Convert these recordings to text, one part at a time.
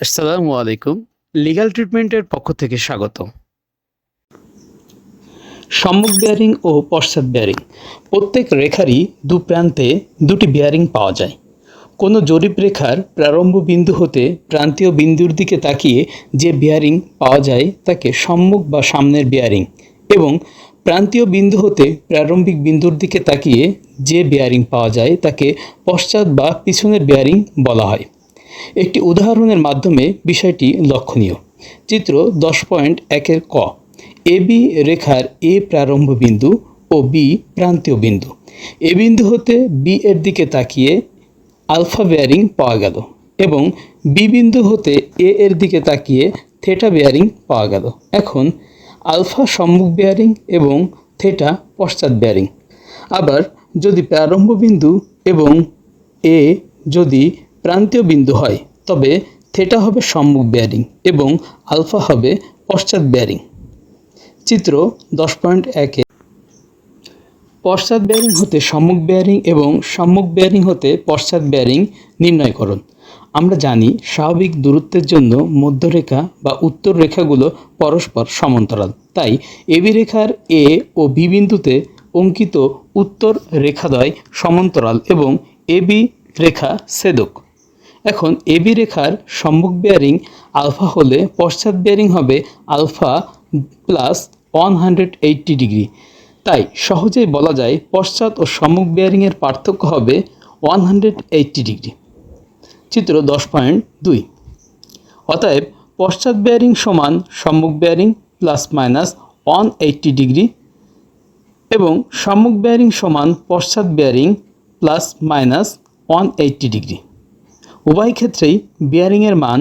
আসসালামু আলাইকুম। লিগ্যাল ট্রিটমেন্টের পক্ষ থেকে স্বাগত সম্মুখ বেয়ারিং ও পশ্চাৎ বেয়ারিং প্রত্যেক রেখারই দু প্রান্তে দুটি বেয়ারিং পাওয়া যায়। কোনো জরিপ রেখার প্রারম্ভ বিন্দু হতে প্রান্তীয় বিন্দুর দিকে তাকিয়ে যে বেয়ারিং পাওয়া যায় তাকে সম্মুখ বা সামনের বেয়ারিং এবং প্রান্তীয় বিন্দু হতে প্রারম্ভিক বিন্দুর দিকে তাকিয়ে যে বেয়ারিং পাওয়া যায় তাকে পশ্চাৎ বা পিছনের বেয়ারিং বলা হয়। একটি উদাহরণের মাধ্যমে বিষয়টি লক্ষণীয়। চিত্র দশ পয়েন্ট একের ক। এ বি রেখার এ প্রারম্ভ বিন্দু ও বি প্রান্তীয় বিন্দু। এ বিন্দু হতে বি এর দিকে তাকিয়ে আলফা বেয়ারিং পাওয়া গেল এবং বি বিন্দু হতে এ এর দিকে তাকিয়ে থেটা বেয়ারিং পাওয়া গেল। এখন আলফা সম্মুখ বেয়ারিং এবং থেটা পশ্চাৎ বেয়ারিং। আবার যদি প্রারম্ভ বিন্দু এবং এ যদি প্রান্তীয় বিন্দু হয়, তবে থেটা হবে সম্মুখ বেয়ারিং এবং আলফা হবে পশ্চাৎ বেয়ারিং চিত্র দশ পয়েন্ট একে পশ্চাৎ ব্যারিং হতে সম্মুখ বেয়ারিং এবং সম্মুখ বেয়ারিং হতে পশ্চাৎ ব্যারিং নির্ণয় করুন। আমরা জানি স্বাভাবিক দূরত্বের জন্য মধ্যরেখা বা উত্তর রেখাগুলো পরস্পর সমান্তরাল। তাই এবি রেখার এ ও বি বিন্দুতে অঙ্কিত উত্তর রেখাদ্বয় সমান্তরাল এবং এবি রেখা ছেদক। এখন এবি রেখার সম্মুখ বেয়ারিং আলফা হলে পশ্চাৎ বেয়ারিং হবে alpha plus one hundred eighty degree তাই সহজেই বলা যায় পশ্চাৎ ও সম্মুখ বেয়ারিংয়ের পার্থক্য হবে ওয়ান হান্ড্রেড এইট্টি ডিগ্রি চিত্র দশ পয়েন্ট দুই। অতএব পশ্চাৎ বেয়ারিং সমান সম্মুখ bearing plus minus one eighty degree এবং সম্মুখ বেয়ারিং সমান পশ্চাৎ bearing plus minus one eighty degree উভয় ক্ষেত্রেই বিয়ারিংয়ের মান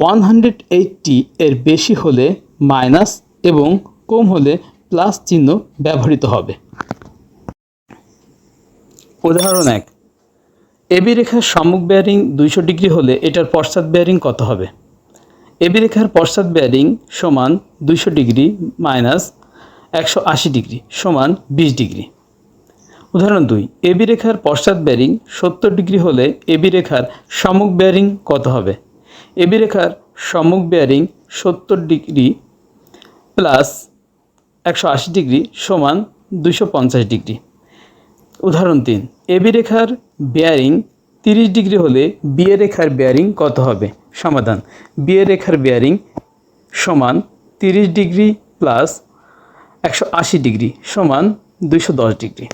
ওয়ান হান্ড্রেড এইট্টি এর বেশি হলে মাইনাস এবং কম হলে প্লাস চিহ্ন ব্যবহৃত হবে। উদাহরণ এক এবি রেখার সম্মুখ বেয়ারিং দুইশো ডিগ্রি হলে এটার পশ্চাৎ বেয়ারিং কত হবে? এবি রেখার পশ্চাৎ বেয়ারিং সমান দুইশো ডিগ্রি মাইনাস একশো আশি ডিগ্রি সমান বিশ ডিগ্রি। উদাহরণ দুই এবি রেখার পশ্চাৎ বেয়ারিং সত্তর ডিগ্রি হলে এবি রেখার সম্মুখ বেয়ারিং কত হবে? এবি রেখার সম্মুখ বেয়ারিং সত্তর ডিগ্রি প্লাস একশো আশি ডিগ্রি সমান দুশো পঞ্চাশ ডিগ্রি। উদাহরণ তিন এবি রেখার বেয়ারিং তিরিশ ডিগ্রি হলে বিয়ে রেখার বেয়ারিং কত হবে? সমাধান বিয়ে রেখার বেয়ারিং সমান তিরিশ ডিগ্রি প্লাস একশো আশি ডিগ্রি সমান দুইশো দশ ডিগ্রি।